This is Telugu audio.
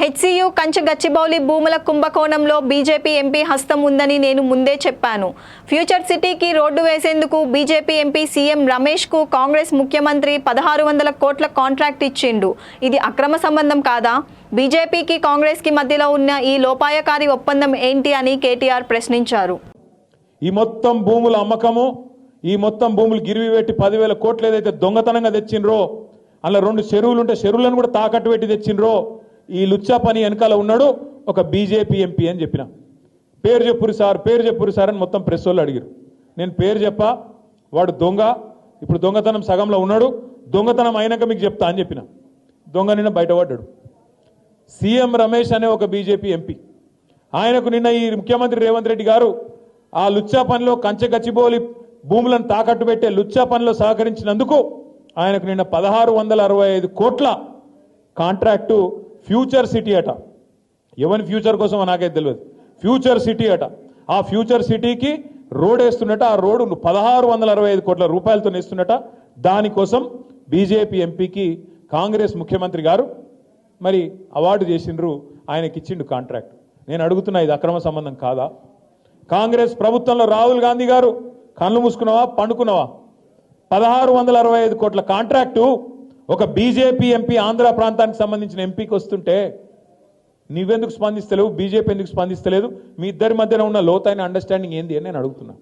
హెచ్సియు కంచె గచ్చిబౌలి భూముల కుంభకోణంలో బీజేపీ ఎంపీ హస్తం ఉందని నేను ముందే చెప్పాను. ఫ్యూచర్ సిటీకి రోడ్డు వేసేందుకు బీజేపీ ఎంపీ సీఎం రమేష్కు కాంగ్రెస్ ముఖ్యమంత్రి పదహారు వందల కోట్ల కాంట్రాక్ట్ ఇచ్చిండు. ఇది అక్రమ సంబంధం కాదా? బీజేపీకి కాంగ్రెస్కి మధ్యలో ఉన్న ఈ లోపాయకారి ఒప్పందం ఏంటి అని కేటీఆర్ ప్రశ్నించారు. ఈ మొత్తం భూముల అమ్మకము ఈ మొత్తం భూములు గిరివి పెట్టి పదివేల కోట్లు ఏదైతే దొంగతనంగా తెచ్చిండ్రో అలా రెండు చెరువులు ఉంటే చెరువులను కూడా తాకట్టు పెట్టి తెచ్చిండ్రో ఈ లుచ్చా పని వెనకాల ఉన్నాడు ఒక బీజేపీ ఎంపీ అని చెప్పిన. పేరు చెప్పురు సార్ పేరు చెప్పురు సార్ అని మొత్తం ప్రెస్ వాళ్ళు అడిగారు నేను పేరు చెప్పా వాడు దొంగ ఇప్పుడు దొంగతనం సగంలో ఉన్నాడు దొంగతనం అయినాక మీకు చెప్తా అని చెప్పిన. దొంగ నిన్న బయటపడ్డాడు. సీఎం రమేష్ అనే ఒక బీజేపీ ఎంపీ. ఆయనకు నిన్న ఈ ముఖ్యమంత్రి రేవంత్ రెడ్డి గారు ఆ లుచ్చా పనిలో కంచె గచ్చిబోలి భూములను తాకట్టు పెట్టే లుచ్చా పనిలో సహకరించినందుకు ఆయనకు నిన్న పదహారు వందల అరవై ఐదు కోట్ల కాంట్రాక్టు ఫ్యూచర్ సిటీ అట. ఎవరి ఫ్యూచర్ కోసం నాకైతే తెలియదు ఫ్యూచర్ సిటీ అట. ఆ ఫ్యూచర్ సిటీకి రోడ్ వేస్తున్నట్ట ఆ రోడ్డు పదహారు వందల అరవై ఐదు కోట్ల రూపాయలతో వేస్తున్నట. దానికోసం బీజేపీ ఎంపీకి కాంగ్రెస్ ముఖ్యమంత్రి గారు మరి అవార్డు చేసిండ్రు ఆయనకి ఇచ్చిండు కాంట్రాక్ట్. నేను అడుగుతున్నా ఇది అక్రమ సంబంధం కాదా? కాంగ్రెస్ ప్రభుత్వంలో రాహుల్ గాంధీ గారు కళ్ళు మూసుకున్నావా పండుకున్నావా? పదహారు వందల అరవై ఐదు కోట్ల కాంట్రాక్టు ఒక బీజేపీ ఎంపీ ఆంధ్ర ప్రాంతానికి సంబంధించిన ఎంపీకి వస్తుంటే నువ్వెందుకు స్పందిస్తలేవు? బీజేపీ ఎందుకు స్పందిస్తలేదు? మీ ఇద్దరి మధ్యన ఉన్న లోతైన అండర్స్టాండింగ్ ఏంది? అని నేను అడుగుతున్నా.